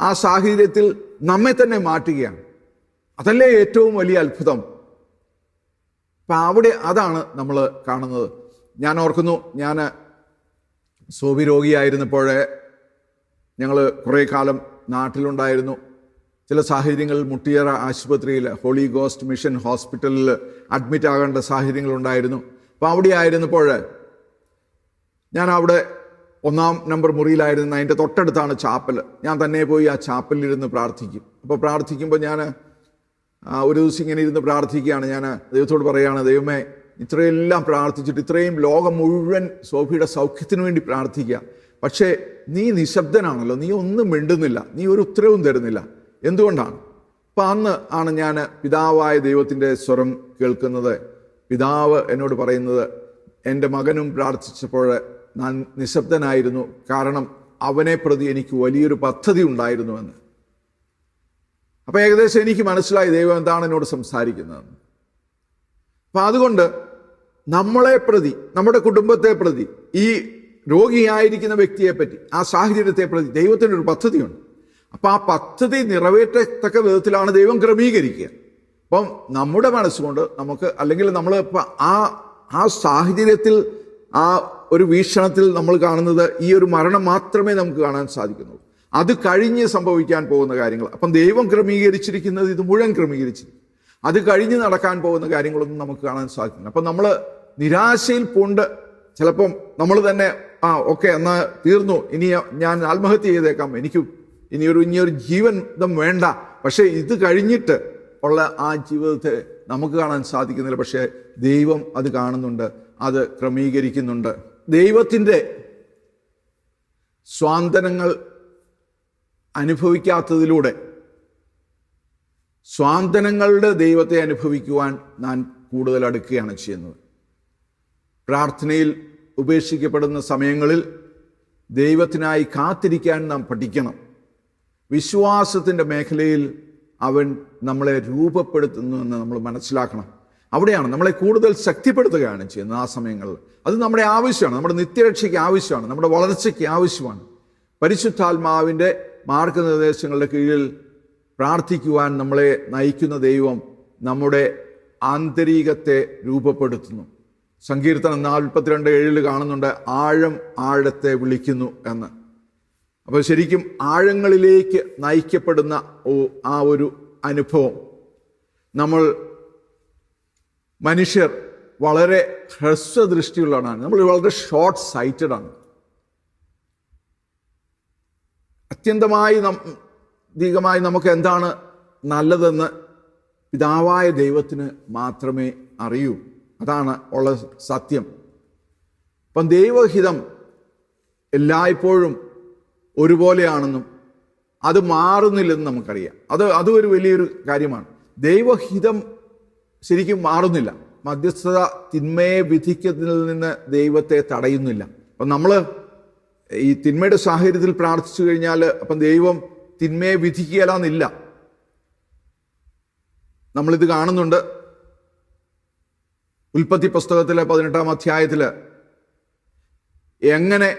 ആ സാഹചര്യത്തിൽ നമ്മെ തന്നെ മാറ്റുകയാണ്. അതല്ലേ ഏറ്റവും വലിയ അത്ഭുതം? അപ്പം അവിടെ അതാണ് നമ്മൾ കാണുന്നത്. ഞാൻ ഓർക്കുന്നു ഞാൻ സോവി രോഗിയായിരുന്നപ്പോഴേ ഞങ്ങൾ കുറേ കാലം നാട്ടിലുണ്ടായിരുന്നു. ചില സാഹചര്യങ്ങളിൽ മുട്ടിയറ ആശുപത്രിയിൽ ഹോളി ഗോസ്റ്റ് മിഷൻ ഹോസ്പിറ്റലിൽ അഡ്മിറ്റ് ആകേണ്ട സാഹചര്യങ്ങളുണ്ടായിരുന്നു അപ്പോൾ അവിടെ ആയിരുന്നപ്പോൾ ഞാൻ അവിടെ ഒന്നാം നമ്പർ മുറിയിലായിരുന്നു അതിന്റെ തൊട്ടടുത്താണ് ചാപ്പൽ. ഞാൻ തന്നെ പോയി ആ ചാപ്പലിലിരുന്ന് പ്രാർത്ഥിക്കും. അപ്പോൾ പ്രാർത്ഥിക്കുമ്പോൾ ഞാൻ ഒരു ദിവസം ഇങ്ങനെ ഇരുന്ന് പ്രാർത്ഥിക്കുകയാണ്. ഞാൻ ദൈവത്തോട് പറയുകയാണ് ദൈവമേ ഇത്രയെല്ലാം പ്രാർത്ഥിച്ചിട്ട് ഇത്രയും ലോകം മുഴുവൻ സോഫിയുടെ സൗഖ്യത്തിന് വേണ്ടി പ്രാർത്ഥിക്കുക. പക്ഷേ നീ നിശബ്ദനാണല്ലോ. നീ ഒന്നും മിണ്ടുന്നില്ല. നീ ഒരു ഉത്തരവും തരുന്നില്ല. എന്തുകൊണ്ടാണ്? അപ്പം അന്ന് ആണ് ഞാൻ പിതാവായ ദൈവത്തിന്റെ സ്വരം കേൾക്കുന്നത്. പിതാവ് എന്നോട് പറയുന്നത് എന്റെ മകനും പ്രാർത്ഥിച്ചപ്പോൾ ഞാൻ നിശബ്ദനായിരുന്നു. കാരണം അവനെ പ്രതി എനിക്ക് വലിയൊരു പദ്ധതി ഉണ്ടായിരുന്നുവെന്ന്. അപ്പൊ ഏകദേശം എനിക്ക് മനസ്സിലായി ദൈവം എന്താണ് എന്നോട് സംസാരിക്കുന്നത്. അപ്പൊ അതുകൊണ്ട് നമ്മളെ പ്രതി നമ്മുടെ കുടുംബത്തെ പ്രതി ഈ രോഗിയായിരിക്കുന്ന വ്യക്തിയെ പറ്റി ആ സാഹചര്യത്തെ പ്രതി ദൈവത്തിന്റെ ഒരു പദ്ധതിയുണ്ട്. അപ്പോൾ ആ പദ്ധതി നിറവേറ്റത്തക്ക വിധത്തിലാണ് ദൈവം ക്രമീകരിക്കുക. അപ്പം നമ്മുടെ മനസ്സുകൊണ്ട് നമുക്ക് അല്ലെങ്കിൽ നമ്മൾ ഇപ്പം ആ ആ സാഹചര്യത്തിൽ ആ ഒരു വീക്ഷണത്തിൽ നമ്മൾ കാണുന്നത് ഈ ഒരു മരണം മാത്രമേ നമുക്ക് കാണാൻ സാധിക്കുന്നുള്ളൂ. അത് കഴിഞ്ഞ് സംഭവിക്കാൻ പോകുന്ന കാര്യങ്ങൾ. അപ്പം ദൈവം ക്രമീകരിച്ചിരിക്കുന്നത് ഇത് മുഴുവൻ ക്രമീകരിച്ചിരിക്കും അത് കഴിഞ്ഞ് നടക്കാൻ പോകുന്ന കാര്യങ്ങളൊന്നും നമുക്ക് കാണാൻ സാധിക്കില്ല. അപ്പം നമ്മൾ നിരാശയിൽ പൂണ്ട്. ചിലപ്പം നമ്മൾ തന്നെ ആ ഓക്കെ എന്നാൽ തീർന്നു. ഇനി ഞാൻ ആത്മഹത്യ ചെയ്തേക്കാം. എനിക്ക് ഇനിയൊരു ഇനിയൊരു ജീവിതം വേണ്ട. പക്ഷേ ഇത് കഴിഞ്ഞിട്ട് ഉള്ള ആ ജീവിതത്തെ നമുക്ക് കാണാൻ സാധിക്കുന്നില്ല. പക്ഷേ ദൈവം അത് കാണുന്നുണ്ട്. അത് ക്രമീകരിക്കുന്നുണ്ട്. ദൈവത്തിന്റെ സ്വാന്തനങ്ങൾ അനുഭവിക്കാത്തതിലൂടെ സ്വാന്തനങ്ങളുടെ ദൈവത്തെ അനുഭവിക്കുവാൻ ഞാൻ കൂടുതൽ അടുക്കുകയാണ് ചെയ്യുന്നത്. പ്രാർത്ഥനയിൽ ഉപേക്ഷിക്കപ്പെടുന്ന സമയങ്ങളിൽ ദൈവത്തിനായി കാത്തിരിക്കാൻ നാം പഠിക്കണം. വിശ്വാസത്തിന്റെ മേഖലയിൽ അവൻ നമ്മളെ രൂപപ്പെടുത്തുന്നു എന്ന് നമ്മൾ മനസ്സിലാക്കണം. അവിടെയാണ് നമ്മളെ കൂടുതൽ ശക്തിപ്പെടുത്തുകയാണ് ചെയ്യുന്നത് ആ സമയങ്ങളിൽ. അത് നമ്മുടെ ആവശ്യമാണ്. നമ്മുടെ നിത്യരക്ഷയ്ക്ക് ആവശ്യമാണ്. നമ്മുടെ വളർച്ചയ്ക്ക് ആവശ്യമാണ്. പരിശുദ്ധാത്മാവിന്റെ മാർഗനിർദ്ദേശങ്ങളുടെ കീഴിൽ പ്രാർത്ഥിക്കുവാൻ നമ്മളെ നയിക്കുന്ന ദൈവം നമ്മുടെ ആന്തരികത്തെ രൂപപ്പെടുത്തുന്നു. സങ്കീർത്തനം നാൽപ്പത്തിരണ്ട് ഏഴിൽ കാണുന്നുണ്ട് ആഴം ആഴത്തെ വിളിക്കുന്നു എന്ന്. അപ്പോൾ ശരിക്കും ആഴങ്ങളിലേക്ക് നയിക്കപ്പെടുന്ന ആ ഒരു അനുഭവം. നമ്മൾ മനുഷ്യർ വളരെ ഹ്രസ്വദൃഷ്ടിയുള്ളവരാണ്. നമ്മൾ വളരെ ഷോർട്ട് സൈറ്റഡ് ആണ് അത്യന്തമായി നം അധികമായി നമുക്ക് എന്താണ് നല്ലതെന്ന് പിതാവായ ദൈവത്തിന് മാത്രമേ അറിയൂ. അതാണ് ഉള്ള സത്യം. അപ്പം ദൈവഹിതം എല്ലായ്പ്പോഴും ഒരുപോലെയാണെന്നും അത് മാറുന്നില്ലെന്ന് നമുക്കറിയാം. അത് അതും ഒരു വലിയൊരു കാര്യമാണ്. ദൈവഹിതം ശരിക്കും മാറുന്നില്ല. മധ്യസ്ഥത തിന്മയെ വിധിക്കുന്നതിൽ നിന്ന് ദൈവത്തെ തടയുന്നില്ല. അപ്പം നമ്മൾ ഈ തിന്മയുടെ സാഹചര്യത്തിൽ പ്രാർത്ഥിച്ചു കഴിഞ്ഞാൽ അപ്പം ദൈവം തിന്മയെ വിധിക്കുകയില്ലെന്നില്ല. നമ്മളിത് കാണുന്നുണ്ട്. ഉൽപ്പത്തി പുസ്തകത്തിലെ പതിനെട്ടാം അധ്യായത്തിൽ എങ്ങനെ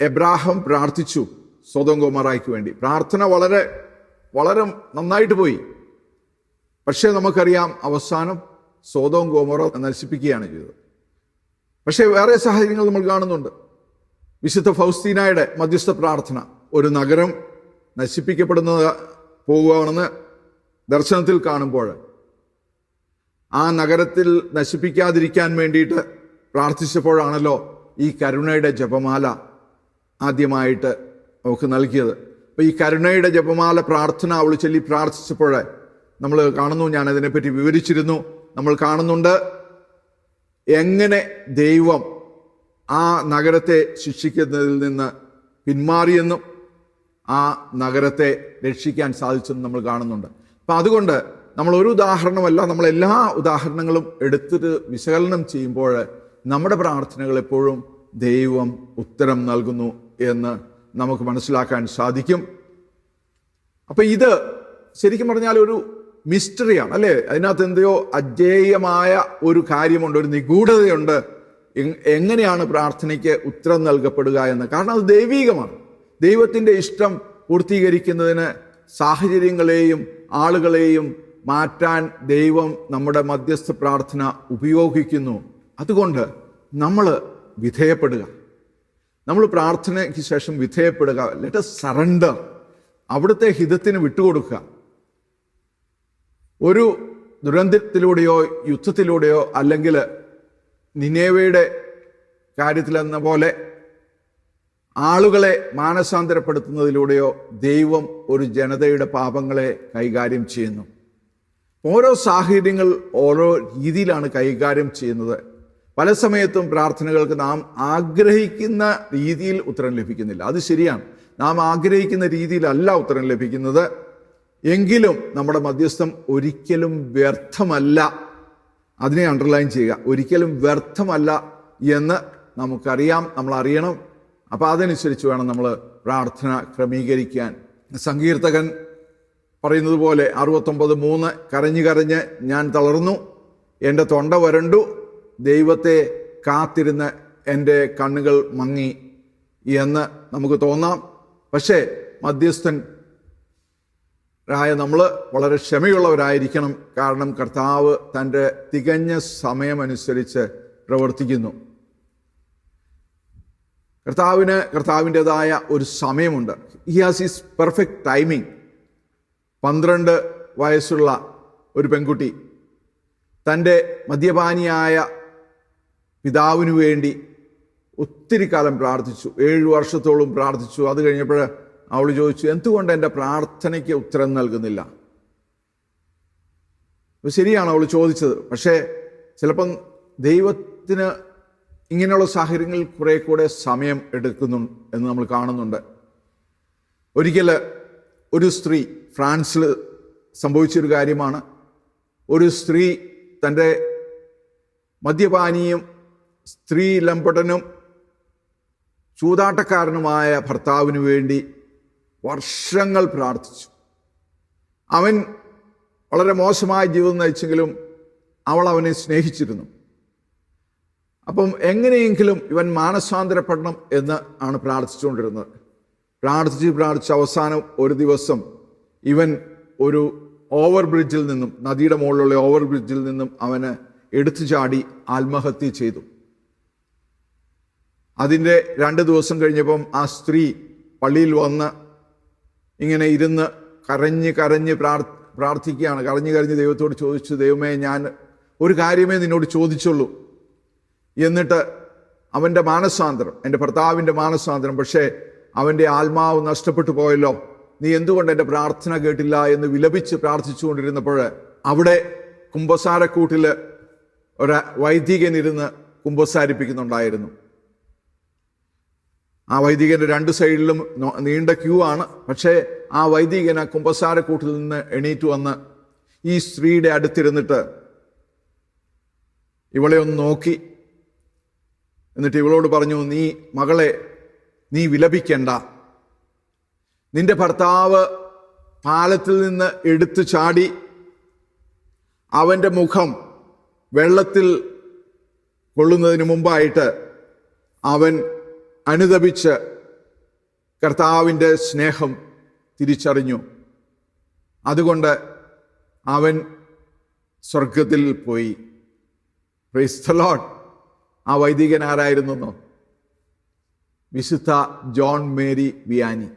എബ്രാഹം പ്രാർത്ഥിച്ചു സ്വതം കുമാറായിക്ക് വേണ്ടി. പ്രാർത്ഥന വളരെ വളരെ നന്നായിട്ട് പോയി. പക്ഷേ നമുക്കറിയാം അവസാനം സ്വതവും കോമറ നശിപ്പിക്കുകയാണ് ചെയ്തത്. പക്ഷേ വേറെ സാഹചര്യങ്ങൾ നമ്മൾ കാണുന്നുണ്ട്. വിശുദ്ധ ഫൗസ്തീനായുടെ മധ്യസ്ഥ പ്രാർത്ഥന ഒരു നഗരം നശിപ്പിക്കപ്പെടുന്നത് പോകുകയാണെന്ന് ദർശനത്തിൽ കാണുമ്പോൾ ആ നഗരത്തിൽ നശിപ്പിക്കാതിരിക്കാൻ വേണ്ടിയിട്ട് പ്രാർത്ഥിച്ചപ്പോഴാണല്ലോ ഈ കരുണയുടെ ജപമാല ആദ്യമായിട്ട് നമുക്ക് നൽകിയത്. അപ്പോൾ ഈ കരുണയുടെ ജപമാല പ്രാർത്ഥന അവൾ ചൊല്ലി പ്രാർത്ഥിച്ചപ്പോൾ നമ്മൾ കാണുന്നു ഞാൻ അതിനെപ്പറ്റി വിവരിച്ചിരുന്നു. നമ്മൾ കാണുന്നുണ്ട് എങ്ങനെ ദൈവം ആ നഗരത്തെ ശിക്ഷിക്കുന്നതിൽ നിന്ന് പിന്മാറിയെന്നും ആ നഗരത്തെ രക്ഷിക്കാൻ സാധിച്ചെന്നും നമ്മൾ കാണുന്നുണ്ട്. അപ്പം അതുകൊണ്ട് നമ്മൾ ഒരു ഉദാഹരണമല്ല നമ്മൾ എല്ലാ ഉദാഹരണങ്ങളും എടുത്തിട്ട് വിശകലനം ചെയ്യുമ്പോൾ നമ്മുടെ പ്രാർത്ഥനകൾ എപ്പോഴും ദൈവം ഉത്തരം നൽകുന്നു എന്ന് നമുക്ക് മനസ്സിലാക്കാൻ സാധിക്കും. അപ്പം ഇത് ശരിക്കും പറഞ്ഞാൽ ഒരു മിസ്റ്ററിയാണ് അല്ലേ? അതിനകത്ത് എന്തെയോ അജേയമായ ഒരു കാര്യമുണ്ട് ഒരു നിഗൂഢതയുണ്ട്. എങ്ങനെയാണ് പ്രാർത്ഥനയ്ക്ക് ഉത്തരം നൽകപ്പെടുക എന്ന്? കാരണം അത് ദൈവീകമാണ്. ദൈവത്തിന്റെ ഇഷ്ടം പൂർത്തീകരിക്കുന്നതിന് സാഹചര്യങ്ങളെയും ആളുകളെയും മാറ്റാൻ ദൈവം നമ്മുടെ മധ്യസ്ഥ പ്രാർത്ഥന ഉപയോഗിക്കുന്നു. അതുകൊണ്ട് നമ്മൾ വിധേയപ്പെടുക. നമ്മൾ പ്രാർത്ഥനയ്ക്ക് ശേഷം വിധേയപ്പെടുക. ലെറ്റ് സറണ്ടർ അവിടുത്തെ ഹിതത്തിന് വിട്ടുകൊടുക്കുക. ഒരു ദുരന്തത്തിലൂടെയോ യുദ്ധത്തിലൂടെയോ അല്ലെങ്കിൽ നിനേവയുടെ കാര്യത്തിലെന്ന പോലെ ആളുകളെ മാനസാന്തരപ്പെടുത്തുന്നതിലൂടെയോ ദൈവം ഒരു ജനതയുടെ പാപങ്ങളെ കൈകാര്യം ചെയ്യുന്നു. ഓരോ സാഹചര്യങ്ങൾ ഓരോ രീതിയിലാണ് കൈകാര്യം ചെയ്യുന്നത്. പല സമയത്തും പ്രാർത്ഥനകൾക്ക് നാം ആഗ്രഹിക്കുന്ന രീതിയിൽ ഉത്തരം ലഭിക്കുന്നില്ല. അത് ശരിയാണ്. നാം ആഗ്രഹിക്കുന്ന രീതിയിലല്ല ഉത്തരം ലഭിക്കുന്നത്. എങ്കിലും നമ്മുടെ മധ്യസ്ഥം ഒരിക്കലും വ്യർത്ഥമല്ല. അതിനെ അണ്ടർലൈൻ ചെയ്യുക. ഒരിക്കലും വ്യർത്ഥമല്ല എന്ന് നമുക്കറിയാം നമ്മൾ അറിയണം അപ്പോൾ അതനുസരിച്ച് വേണം നമ്മൾ പ്രാർത്ഥന ക്രമീകരിക്കാൻ. സങ്കീർത്തകൻ പറയുന്നത് പോലെ അറുപത്തൊമ്പത് മൂന്ന് കരഞ്ഞു കരഞ്ഞ് ഞാൻ തളർന്നു എന്റെ തൊണ്ട വരണ്ടു ദൈവത്തെ കാത്തിരുന്ന് എന്റെ കണ്ണുകൾ മങ്ങി എന്ന് നമുക്ക് തോന്നാം. പക്ഷേ മധ്യസ്ഥൻ ആയ നമ്മൾ വളരെ ക്ഷമയുള്ളവരായിരിക്കണം. കാരണം കർത്താവ് തന്റെ തികഞ്ഞ സമയമനുസരിച്ച് പ്രവർത്തിക്കുന്നു. കർത്താവിന് കർത്താവിന്റെതായ ഒരു സമയമുണ്ട്. He has is perfect timing പന്ത്രണ്ട് വയസ്സുള്ള ഒരു പെൺകുട്ടി തന്റെ മദ്യപാനിയായ പിതാവിനു വേണ്ടി ഒത്തിരി കാലം പ്രാർത്ഥിച്ചു. ഏഴ് വർഷത്തോളം പ്രാർത്ഥിച്ചു. അത് കഴിഞ്ഞപ്പോൾ അവൾ ചോദിച്ചു എന്തുകൊണ്ട് എന്റെ പ്രാർത്ഥനയ്ക്ക് ഉത്തരം നൽകുന്നില്ല? ശരിയാണ് അവൾ ചോദിച്ചത്. പക്ഷേ ചിലപ്പം ദൈവത്തിന് ഇങ്ങനെയുള്ള സാഹചര്യങ്ങളിൽ കുറെ കൂടെ സമയം എടുക്കുന്നു എന്ന് നമ്മൾ കാണുന്നുണ്ട്. ഒരിക്കൽ ഒരു സ്ത്രീ ഫ്രാൻസിൽ സംഭവിച്ചൊരു കാര്യമാണ്. ഒരു സ്ത്രീ തന്റെ മദ്യപാനിയും സ്ത്രീ ലംപടനും ചൂതാട്ടക്കാരനുമായ ഭർത്താവിന് വേണ്ടി വർഷങ്ങൾ പ്രാർത്ഥിച്ചു. അവൻ വളരെ മോശമായ ജീവിതം നയിച്ചെങ്കിലും അവൾ അവനെ സ്നേഹിച്ചിരുന്നു. അപ്പം എങ്ങനെയെങ്കിലും ഇവൻ മാനസാന്തരപ്പെടണം എന്ന് ആണ് പ്രാർത്ഥിച്ചുകൊണ്ടിരുന്നത്. പ്രാർത്ഥിച്ച് പ്രാർത്ഥിച്ച് അവസാനം ഒരു ദിവസം ഇവൻ ഒരു ഓവർ ബ്രിഡ്ജിൽ നിന്നും നദിയുടെ മുകളിലുള്ള ഓവർ ബ്രിഡ്ജിൽ നിന്നും അവന് എടുത്തു ചാടി ആത്മഹത്യ ചെയ്തു. അതിന്റെ രണ്ട് ദിവസം കഴിഞ്ഞപ്പം ആ സ്ത്രീ പള്ളിയിൽ വന്ന് ഇങ്ങനെ ഇരുന്ന് കരഞ്ഞ് കരഞ്ഞ് പ്രാർ പ്രാർത്ഥിക്കുകയാണ്. കരഞ്ഞ് കരഞ്ഞ് ദൈവത്തോട് ചോദിച്ചു ദൈവമേ ഞാൻ ഒരു കാര്യമേ നിന്നോട് ചോദിച്ചുള്ളൂ. എന്നിട്ട് അവന്റെ മാനസാന്തരം എന്റെ ഭർത്താവിന്റെ മാനസാന്തരം പക്ഷേ അവന്റെ ആത്മാവ് നഷ്ടപ്പെട്ടു പോയല്ലോ. നീ എന്തുകൊണ്ട് എന്റെ പ്രാർത്ഥന കേട്ടില്ല? എന്ന് വിലപിച്ച് പ്രാർത്ഥിച്ചുകൊണ്ടിരുന്നപ്പോൾ അവിടെ കുംഭസാരക്കൂട്ടിൽ ഒരു വൈദികനിരുന്ന് കുംഭസാരിപ്പിക്കുന്നുണ്ടായിരുന്നു. ആ വൈദികന്റെ രണ്ട് സൈഡിലും നീണ്ട ക്യൂ ആണ്. പക്ഷേ ആ വൈദികൻ ആ കുമ്പസാരക്കൂട്ടിൽ നിന്ന് എണീറ്റ് വന്ന് ഈ സ്ത്രീയുടെ അടുത്തിരുന്നിട്ട് ഇവളെ ഒന്ന് നോക്കി. എന്നിട്ട് ഇവളോട് പറഞ്ഞു നീ മകളെ നീ വിലപിക്കണ്ട. നിന്റെ ഭർത്താവ് പാലത്തിൽ നിന്ന് എടുത്തു ചാടി. അവന്റെ മുഖം വെള്ളത്തിൽ കൊള്ളുന്നതിന് മുമ്പായിട്ട് അവൻ അനുദപിച്ച് കർത്താവിന്റെ സ്നേഹം തിരിച്ചറിഞ്ഞു. അതുകൊണ്ട് അവൻ സ്വർഗത്തിൽ പോയി. ക്രൈസ്തലോട്ട് ആ വൈദികൻ ആരായിരുന്നെന്നോ വിശുദ്ധ ജോൺ മേരി വിയാനി.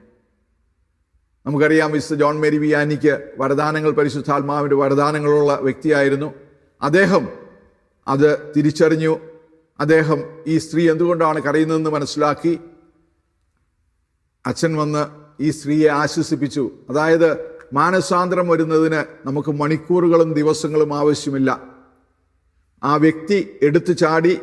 നമുക്കറിയാം വിശുദ്ധ ജോൺ മേരി വിയാനിക്ക് വരദാനങ്ങൾ പരിശുദ്ധാത്മാവിന്റെ വരദാനങ്ങളുള്ള വ്യക്തിയായിരുന്നു. അദ്ദേഹം അത് തിരിച്ചറിഞ്ഞു. അദ്ദേഹം ഈ സ്ത്രീ എന്തുകൊണ്ടാണ് കരയുന്നതെന്ന് മനസ്സിലാക്കി അച്ഛൻ വന്ന് ഈ സ്ത്രീയെ ആശ്വസിപ്പിച്ചു. അതായത് മാനസാന്തരം വരുന്നതിന് നമുക്ക് മണിക്കൂറുകളും ദിവസങ്ങളും ആവശ്യമില്ല. ആ വ്യക്തി എടുത്തു ചാടി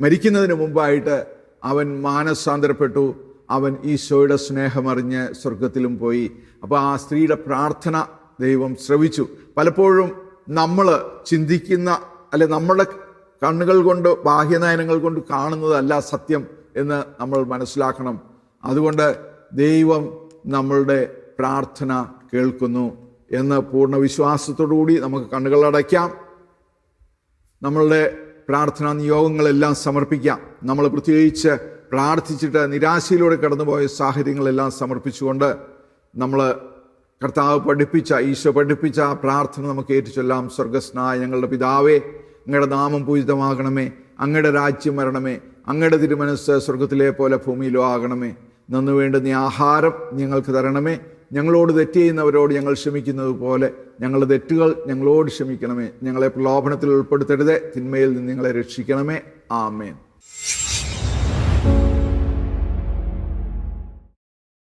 മരിക്കുന്നതിന് മുമ്പായിട്ട് അവൻ മാനസാന്തരപ്പെട്ടു. അവൻ ഈശോയുടെ സ്നേഹമറിഞ്ഞ് സ്വർഗത്തിലും പോയി. അപ്പോൾ ആ സ്ത്രീയുടെ പ്രാർത്ഥന ദൈവം ശ്രവിച്ചു. പലപ്പോഴും നമ്മൾ ചിന്തിക്കുന്ന അല്ലെ നമ്മുടെ കണ്ണുകൾ കൊണ്ട് ബാഹ്യനയനങ്ങൾ കൊണ്ട് കാണുന്നതല്ല സത്യം എന്ന് നമ്മൾ മനസ്സിലാക്കണം. അതുകൊണ്ട് ദൈവം നമ്മളുടെ പ്രാർത്ഥന കേൾക്കുന്നു എന്ന് പൂർണ വിശ്വാസത്തോടുകൂടി നമുക്ക് കണ്ണുകൾ അടയ്ക്കാം. നമ്മളുടെ പ്രാർത്ഥനാ നിയോഗങ്ങളെല്ലാം സമർപ്പിക്കാം. നമ്മൾ പ്രത്യേകിച്ച് പ്രാർത്ഥിച്ചിട്ട് നിരാശയിലൂടെ കടന്നുപോയ സാഹചര്യങ്ങളെല്ലാം സമർപ്പിച്ചുകൊണ്ട് നമ്മൾ കർത്താവ് പഠിപ്പിച്ച ഈശോ പഠിപ്പിച്ച പ്രാർത്ഥന നമുക്ക് ഏറ്റുചൊല്ലാം സ്വർഗസ്നായ ഞങ്ങളുടെ പിതാവേ അങ്ങയുടെ നാമം പൂജിതമാകണമേ. അങ്ങയുടെ രാജ്യം വരണമേ. അങ്ങയുടെ തിരുമനസ് സ്വർഗത്തിലെ പോലെ ഭൂമിയിലോ ആകണമേ. നന്നു വേണ്ടുന്ന ആഹാരം ഞങ്ങൾക്ക് തരണമേ. ഞങ്ങളോട് തെറ്റ് ചെയ്യുന്നവരോട് ഞങ്ങൾ ക്ഷമിക്കുന്നത് പോലെ ഞങ്ങളുടെ തെറ്റുകൾ ഞങ്ങളോട് ക്ഷമിക്കണമേ. ഞങ്ങളെ പ്രലോഭനത്തിൽ ഉൾപ്പെടുത്തരുതേ. തിന്മയിൽ നിന്ന് ഞങ്ങളെ രക്ഷിക്കണമേ. ആമേൻ.